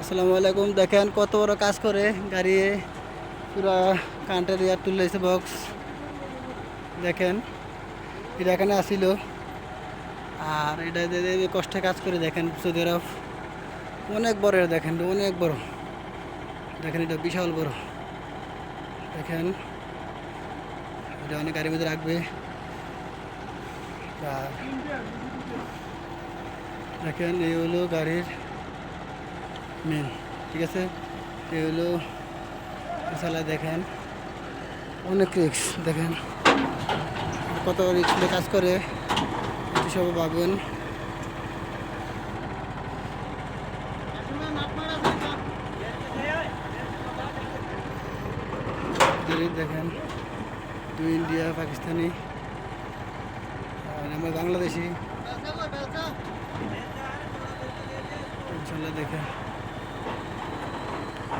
আসসালামু আলাইকুম। দেখেন কত বড় কাজ করে। গাড়ি পুরা কান্টের ইয়ার তুলেছে বক্স দেখেন, এটা এখানে আসিল। আর এটা কষ্টে কাজ করে, দেখেন সৌদি আরব। অনেক বড় এটা, দেখেন, অনেক বড়। দেখেন, এটা বিশাল বড়। দেখেন, এটা অনেক গাড়ির মধ্যে রাখবে। দেখেন, এই হলো গাড়ির মেন ঠিক আছে? এই হলো চালায় দেখেন। অনেক রিক্স দেখেন। কত রিক্স কাজ করে সবাই ভাবেন। দেখেন, দুই ইন্ডিয়া, পাকিস্তানি, আর আমরা বাংলাদেশি। ইনশাল্লাহ দেখেন।